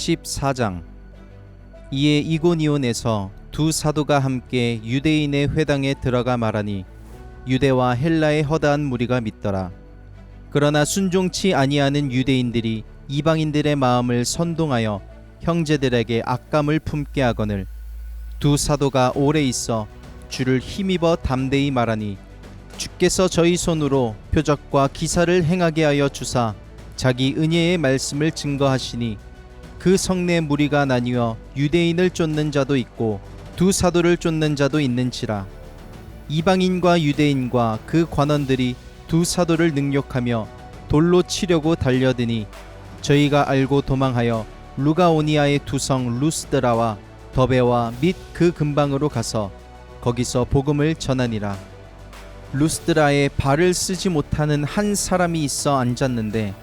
14장 이에 이고니온에서 두 사도가 함께 유대인의 회당에 들어가 말하니 유대와 헬라의 허다한 무리가 믿더라. 그러나 순종치 아니하는 유대인들이 이방인들의 마음을 선동하여 형제들에게 악감을 품게 하거늘 두 사도가 오래 있어 주를 힘입어 담대히 말하니 주께서 저희 손으로 표적과 기사를 행하게 하여 주사 자기 은혜의 말씀을 증거하시니 그 성내 무리가 나뉘어 유대인을 쫓는 자도 있고 두 사도를 쫓는 자도 있는지라. 이방인과 유대인과 그 관원들이 두 사도를 능욕하며 돌로 치려고 달려드니 저희가 알고 도망하여 루가오니아의 두 성 루스드라와 더베와 및 그 근방으로 가서 거기서 복음을 전하니라. 루스드라에 발을 쓰지 못하는 한 사람이 있어 앉았는데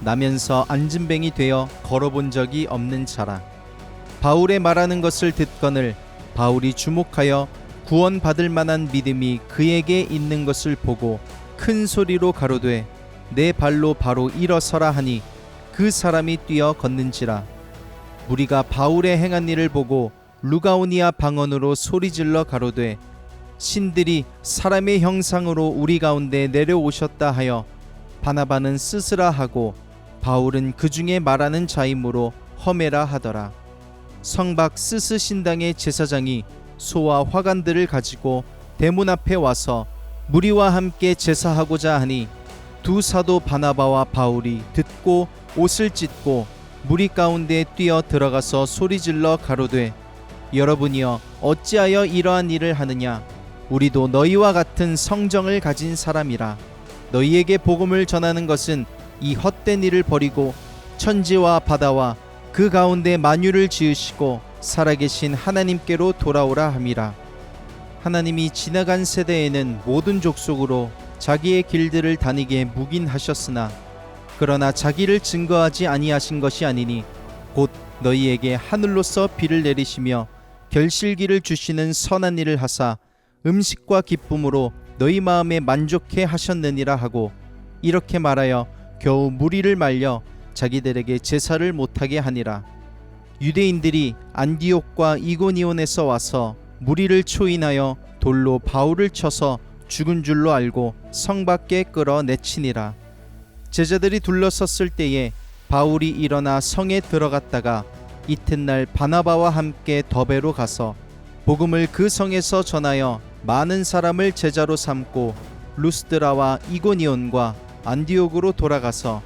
나면서 앉은뱅이 되어 걸어본 적이 없는 자라. 바울의 말하는 것을 듣거늘 바울이 주목하여 구원받을 만한 믿음이 그에게 있는 것을 보고 큰 소리로 가로되 내 발로 바로 일어서라 하니 그 사람이 뛰어 걷는지라. 무리가 바울의 행한 일을 보고 루가오니아 방언으로 소리질러 가로되 신들이 사람의 형상으로 우리 가운데 내려오셨다 하여 바나바는 스스라 하고 바울은 그 중에 말하는 자이므로 험해라 하더라. 성박 스스 신당의 제사장이 소와 화관들을 가지고 대문 앞에 와서 무리와 함께 제사하고자 하니 두 사도 바나바와 바울이 듣고 옷을 찢고 무리 가운데 뛰어 들어가서 소리질러 가로되 여러분이여 어찌하여 이러한 일을 하느냐 우리도 너희와 같은 성정을 가진 사람이라 너희에게 복음을 전하는 것은 이 헛된 일을 버리고 천지와 바다와 그 가운데 만유를 지으시고 살아계신 하나님께로 돌아오라 함이라. 하나님이 지나간 세대에는 모든 족속으로 자기의 길들을 다니게 묵인하셨으나 그러나 자기를 증거하지 아니하신 것이 아니니 곧 너희에게 하늘로서 비를 내리시며 결실기를 주시는 선한 일을 하사 음식과 기쁨으로 너희 마음에 만족해 하셨느니라 하고 이렇게 말하여 겨우 무리를 말려 자기들에게 제사를 못하게 하니라. 유대인들이 안디옥과 이고니온에서 와서 무리를 초인하여 돌로 바울을 쳐서 죽은 줄로 알고 성 밖에 끌어 내치니라. 제자들이 둘러섰을 때에 바울이 일어나 성에 들어갔다가 이튿날 바나바와 함께 더베로 가서 복음을 그 성에서 전하여 많은 사람을 제자로 삼고 루스드라와 이고니온과 안디옥으로 돌아가서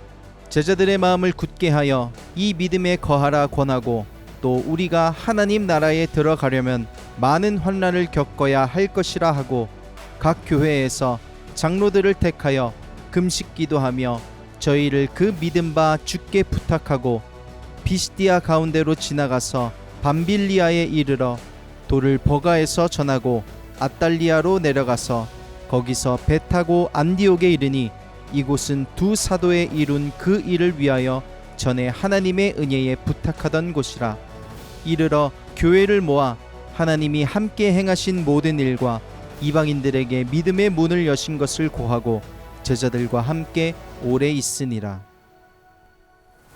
제자들의 마음을 굳게 하여 이 믿음에 거하라 권하고 또 우리가 하나님 나라에 들어가려면 많은 환난을 겪어야 할 것이라 하고 각 교회에서 장로들을 택하여 금식 기도하며 저희를 그 믿음 바 주께 부탁하고 비스디아 가운데로 지나가서 밤빌리아에 이르러 돌을 버가에서 전하고 아달리아로 내려가서 거기서 배 타고 안디옥에 이르니 이곳은 두 사도의 이룬 그 일을 위하여 전에 하나님의 은혜에 부탁하던 곳이라. 이르러 교회를 모아 하나님이 함께 행하신 모든 일과 이방인들에게 믿음의 문을 여신 것을 고하고 제자들과 함께 오래 있으니라.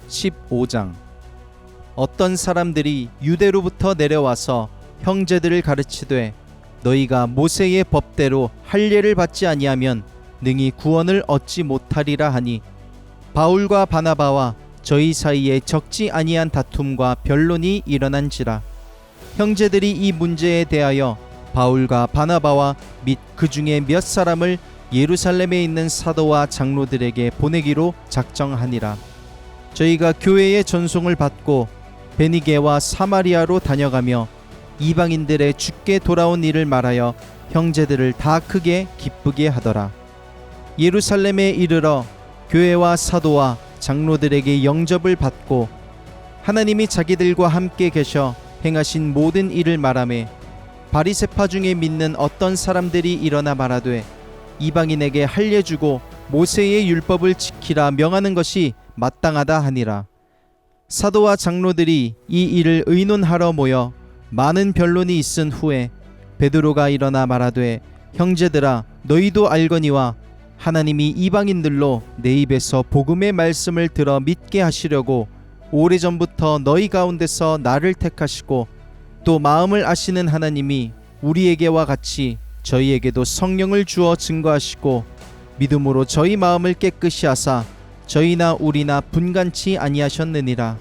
15장. 어떤 사람들이 유대로부터 내려와서 형제들을 가르치되 너희가 모세의 법대로 할례를 받지 아니하면 능히 구원을 얻지 못하리라 하니 바울과 바나바와 저희 사이에 적지 아니한 다툼과 변론이 일어난지라 형제들이 이 문제에 대하여 바울과 바나바와 및 그 중에 몇 사람을 예루살렘에 있는 사도와 장로들에게 보내기로 작정하니라 저희가 교회의 전송을 받고 베니게와 사마리아로 다녀가며 이방인들의 죽게 돌아온 일을 말하여 형제들을 다 크게 기쁘게 하더라. 예루살렘에 이르러 교회와 사도와 장로들에게 영접을 받고 하나님이 자기들과 함께 계셔 행하신 모든 일을 말하매 바리세파 중에 믿는 어떤 사람들이 일어나 말하되 이방인에게 할례 주고 모세의 율법을 지키라 명하는 것이 마땅하다 하니라. 사도와 장로들이 이 일을 의논하러 모여 많은 변론이 있은 후에 베드로가 일어나 말하되 형제들아 너희도 알거니와 하나님이 이방인들로 내 입에서 복음의 말씀을 들어 믿게 하시려고 오래전부터 너희 가운데서 나를 택하시고 또 마음을 아시는 하나님이 우리에게와 같이 저희에게도 성령을 주어 증거하시고 믿음으로 저희 마음을 깨끗이 하사 저희나 우리나 분간치 아니하셨느니라.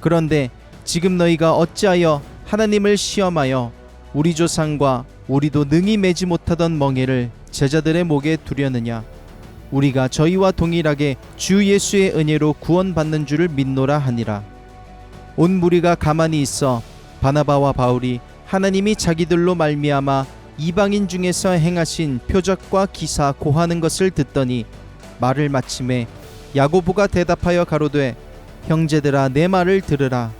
그런데 지금 너희가 어찌하여 하나님을 시험하여 우리 조상과 우리도 능히 매지 못하던 멍에를 제자들의 목에 두려느냐 우리가 저희와 동일하게 주 예수의 은혜로 구원받는 줄을 믿노라 하니라. 온 무리가 가만히 있어 바나바와 바울이 하나님이 자기들로 말미암아 이방인 중에서 행하신 표적과 기사 고하는 것을 듣더니 말을 마침에 야고보가 대답하여 가로되 형제들아 내 말을 들으라.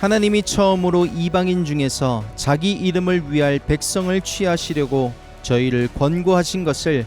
하나님이 처음으로 이방인 중에서 자기 이름을 위할 백성을 취하시려고 저희를 권고하신 것을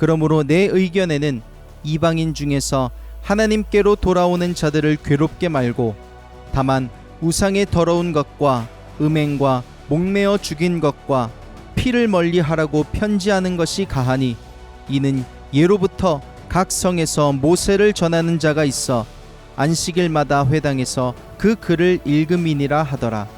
그러므로 내 의견에는 이방인 중에서 하나님께로 돌아오는 자들을 괴롭게 말고 다만 우상의 더러운 것과 음행과 목매어 죽인 것과 피를 멀리 하라고 편지하는 것이 가하니 이는 예로부터 각 성에서 모세를 전하는 자가 있어 안식일마다 회당에서 그 글을 읽음이니라 하더라.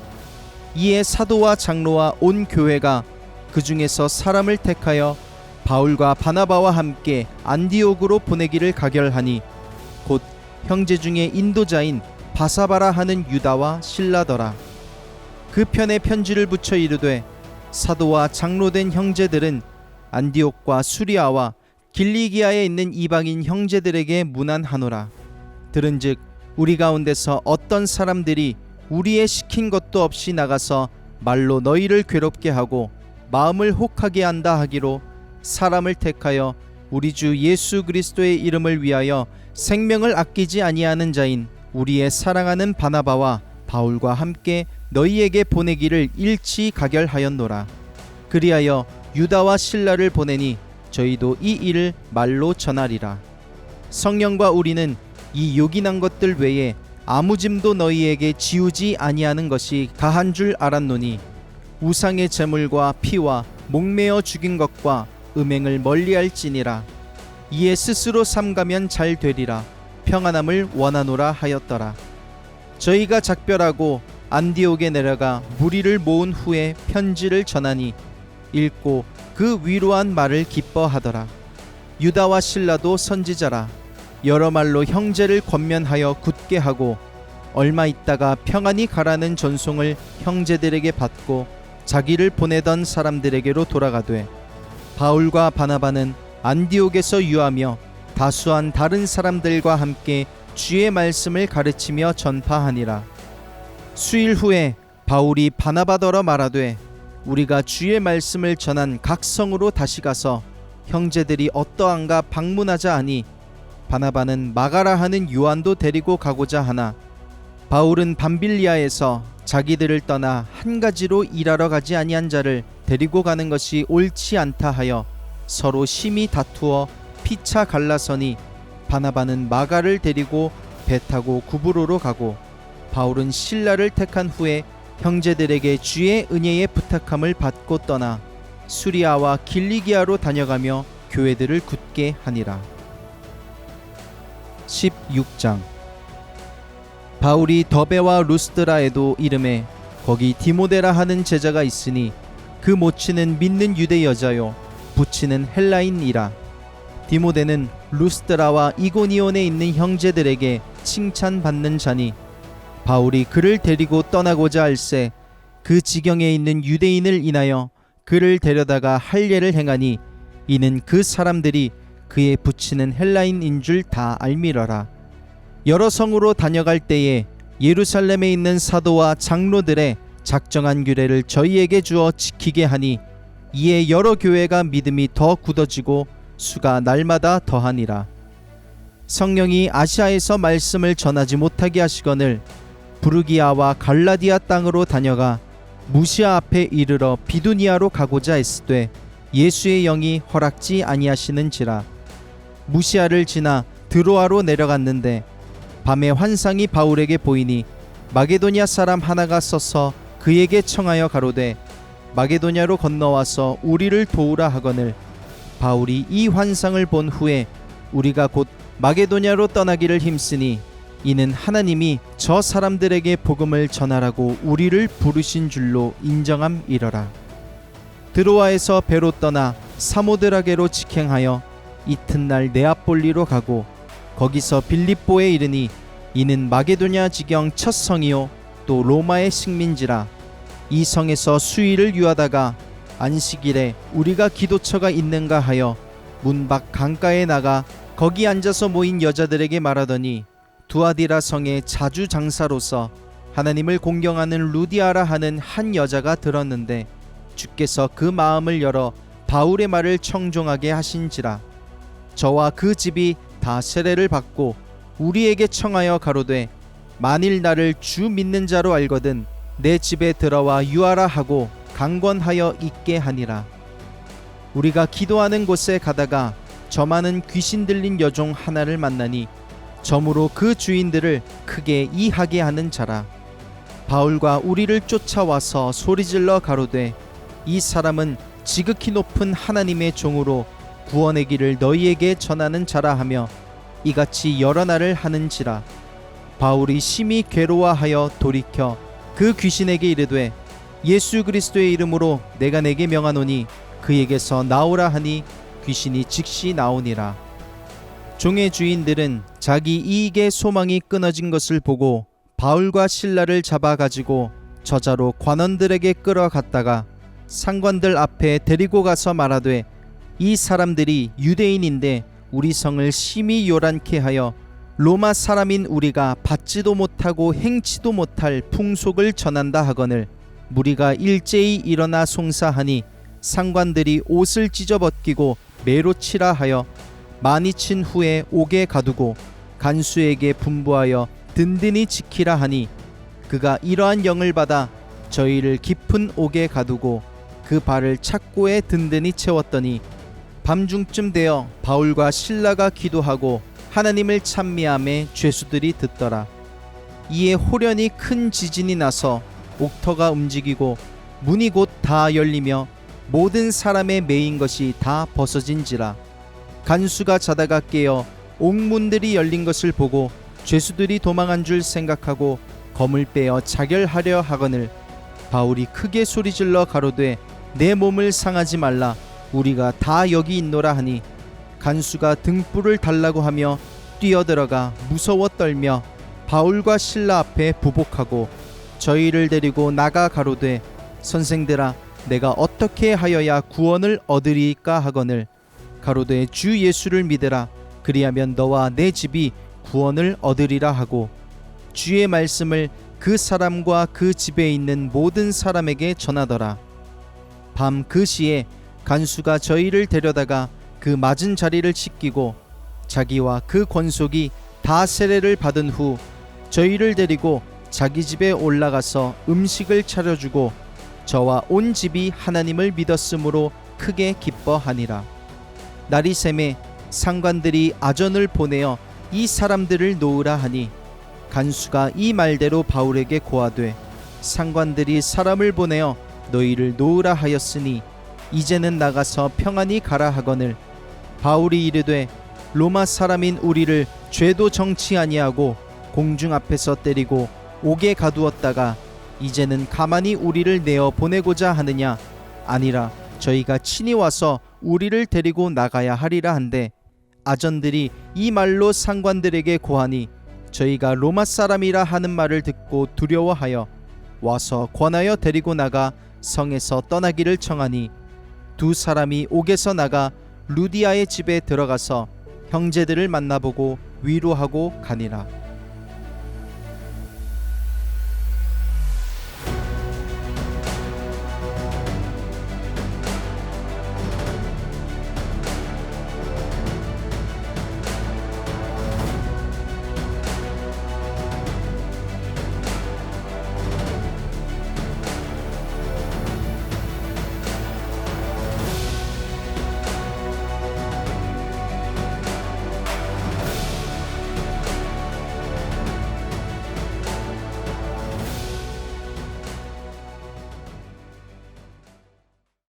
이에 사도와 장로와 온 교회가 그 중에서 사람을 택하여 바울과 바나바와 함께 안디옥으로 보내기를 가결하니 곧 형제 중에 인도자인 바사바라 하는 유다와 신라더라. 그 편에 편지를 붙여 이르되 사도와 장로된 형제들은 안디옥과 수리아와 길리기아에 있는 이방인 형제들에게 문안하노라. 들은즉 우리 가운데서 어떤 사람들이 우리의 시킨 것도 없이 나가서 말로 너희를 괴롭게 하고 마음을 혹하게 한다 하기로 사람을 택하여 우리 주 예수 그리스도의 이름을 위하여 생명을 아끼지 아니하는 자인 우리의 사랑하는 바나바와 바울과 함께 너희에게 보내기를 일치 가결하였노라. 그리하여 유다와 신라를 보내니 저희도 이 일을 말로 전하리라. 성령과 우리는 이 요긴한 것들 외에 아무 짐도 너희에게 지우지 아니하는 것이 가한 줄 알았노니 우상의 제물과 피와 목매어 죽인 것과 음행을 멀리할지니라. 이에 스스로 삼가면 잘 되리라. 평안함을 원하노라 하였더라. 저희가 작별하고 안디옥에 내려가 무리를 모은 후에 편지를 전하니 읽고 그 위로한 말을 기뻐하더라. 유다와 신라도 선지자라. 여러 말로 형제를 권면하여 굳게 하고 얼마 있다가 평안히 가라는 전송을 형제들에게 받고 자기를 보내던 사람들에게로 돌아가되 바울과 바나바는 안디옥에서 유하며 다수한 다른 사람들과 함께 주의 말씀을 가르치며 전파하니라. 수일 후에 바울이 바나바더러 말하되 우리가 주의 말씀을 전한 각 성으로 다시 가서 형제들이 어떠한가 방문하자 하니 바나바는 마가라 하는 요한도 데리고 가고자 하나 바울은 밤빌리아에서 자기들을 떠나 한 가지로 일하러 가지 아니한 자를 데리고 가는 것이 옳지 않다 하여 서로 심히 다투어 피차 갈라서니 바나바는 마가를 데리고 배 타고 구브로로 가고 바울은 신라를 택한 후에 형제들에게 주의 은혜의 부탁함을 받고 떠나 수리아와 길리기아로 다녀가며 교회들을 굳게 하니라. 16장 바울이 더베와 루스드라에도 이름에 거기 디모데라 하는 제자가 있으니 그 모치는 믿는 유대 여자요 부치는 헬라인이라. 디모데는 루스드라와 이고니온에 있는 형제들에게 칭찬받는 자니 바울이 그를 데리고 떠나고자 할세 그 지경에 있는 유대인을 인하여 그를 데려다가 할례를 행하니 이는 그 사람들이 그의 부치는 헬라인인 줄 다 알미러라. 여러 성으로 다녀갈 때에 예루살렘에 있는 사도와 장로들의 작정한 규례를 저희에게 주어 지키게 하니 이에 여러 교회가 믿음이 더 굳어지고 수가 날마다 더하니라. 성령이 아시아에서 말씀을 전하지 못하게 하시거늘 부르기아와 갈라디아 땅으로 다녀가 무시아 앞에 이르러 비두니아로 가고자 했으되 예수의 영이 허락지 아니하시는지라. 무시아를 지나 드로아로 내려갔는데 밤에 환상이 바울에게 보이니 마게도냐 사람 하나가 서서 그에게 청하여 가로되 마게도냐로 건너와서 우리를 도우라 하거늘 바울이 이 환상을 본 후에 우리가 곧 마게도냐로 떠나기를 힘쓰니 이는 하나님이 저 사람들에게 복음을 전하라고 우리를 부르신 줄로 인정함이러라. 드로아에서 배로 떠나 사모드라게로 직행하여 이튿날 네아폴리로 가고 거기서 빌립보에 이르니 이는 마게도냐 지경 첫 성이요 또 로마의 식민지라 이 성에서 수일을 유하다가 안식일에 우리가 기도처가 있는가 하여 문 밖 강가에 나가 거기 앉아서 모인 여자들에게 말하더니 두아디라 성의 자주 장사로서 하나님을 공경하는 루디아라 하는 한 여자가 들었는데 주께서 그 마음을 열어 바울의 말을 청종하게 하신지라. 저와 그 집이 다 세례를 받고 우리에게 청하여 가로되 만일 나를 주 믿는 자로 알거든 내 집에 들어와 유하라 하고 강권하여 있게 하니라. 우리가 기도하는 곳에 가다가 저 많은 귀신 들린 여종 하나를 만나니 점으로 그 주인들을 크게 이하게 하는 자라. 바울과 우리를 쫓아와서 소리질러 가로되 이 사람은 지극히 높은 하나님의 종으로 구원의 길을 너희에게 전하는 자라 하며 이같이 여러 날을 하는지라 바울이 심히 괴로워하여 돌이켜 그 귀신에게 이르되 예수 그리스도의 이름으로 내가 내게 명하노니 그에게서 나오라 하니 귀신이 즉시 나오니라. 종의 주인들은 자기 이익의 소망이 끊어진 것을 보고 바울과 신라를 잡아 가지고 저자로 관원들에게 끌어갔다가 상관들 앞에 데리고 가서 말하되 이 사람들이 유대인인데 우리 성을 심히 요란케 하여 로마 사람인 우리가 받지도 못하고 행치도 못할 풍속을 전한다 하거늘 무리가 일제히 일어나 송사하니 상관들이 옷을 찢어 벗기고 매로 치라 하여 많이 친 후에 옥에 가두고 간수에게 분부하여 든든히 지키라 하니 그가 이러한 영을 받아 저희를 깊은 옥에 가두고 그 발을 착고에 든든히 채웠더니 밤중쯤 되어 바울과 신라가 기도하고 하나님을 찬미함에 죄수들이 듣더라. 이에 호련히 큰 지진이 나서 옥터가 움직이고 문이 곧 다 열리며 모든 사람의 메인 것이 다 벗어진지라. 간수가 자다가 깨어 옥문들이 열린 것을 보고 죄수들이 도망한 줄 생각하고 검을 빼어 자결하려 하거늘 바울이 크게 소리질러 가로되 내 몸을 상하지 말라 우리가 다 여기 있노라 하니 간수가 등불을 달라고 하며 뛰어들어가 무서워 떨며 바울과 신라 앞에 부복하고 저희를 데리고 나가 가로되 선생들아 내가 어떻게 하여야 구원을 얻으리까 하거늘? 가로되 주 예수를 믿으라. 그리하면 너와 내 집이 구원을 얻으리라 하고 주의 말씀을 그 사람과 그 집에 있는 모든 사람에게 전하더라. 밤 그 시에 간수가 저희를 데려다가 그 맞은 자리를 씻기고 자기와 그 권속이 다 세례를 받은 후 저희를 데리고 자기 집에 올라가서 음식을 차려주고 저와 온 집이 하나님을 믿었으므로 크게 기뻐하니라. 날이 샘에 상관들이 아전을 보내어 이 사람들을 놓으라 하니 간수가 이 말대로 바울에게 고하되 상관들이 사람을 보내어 너희를 놓으라 하였으니 이제는 나가서 평안히 가라 하거늘 바울이 이르되 로마 사람인 우리를 죄도 정치 아니하고 공중 앞에서 때리고 옥에 가두었다가 이제는 가만히 우리를 내어 보내고자 하느냐? 아니라 저희가 친히 와서 우리를 데리고 나가야 하리라 한데 아전들이 이 말로 상관들에게 고하니 저희가 로마 사람이라 하는 말을 듣고 두려워하여 와서 권하여 데리고 나가 성에서 떠나기를 청하니 두 사람이 옥에서 나가 루디아의 집에 들어가서 형제들을 만나보고 위로하고 가니라.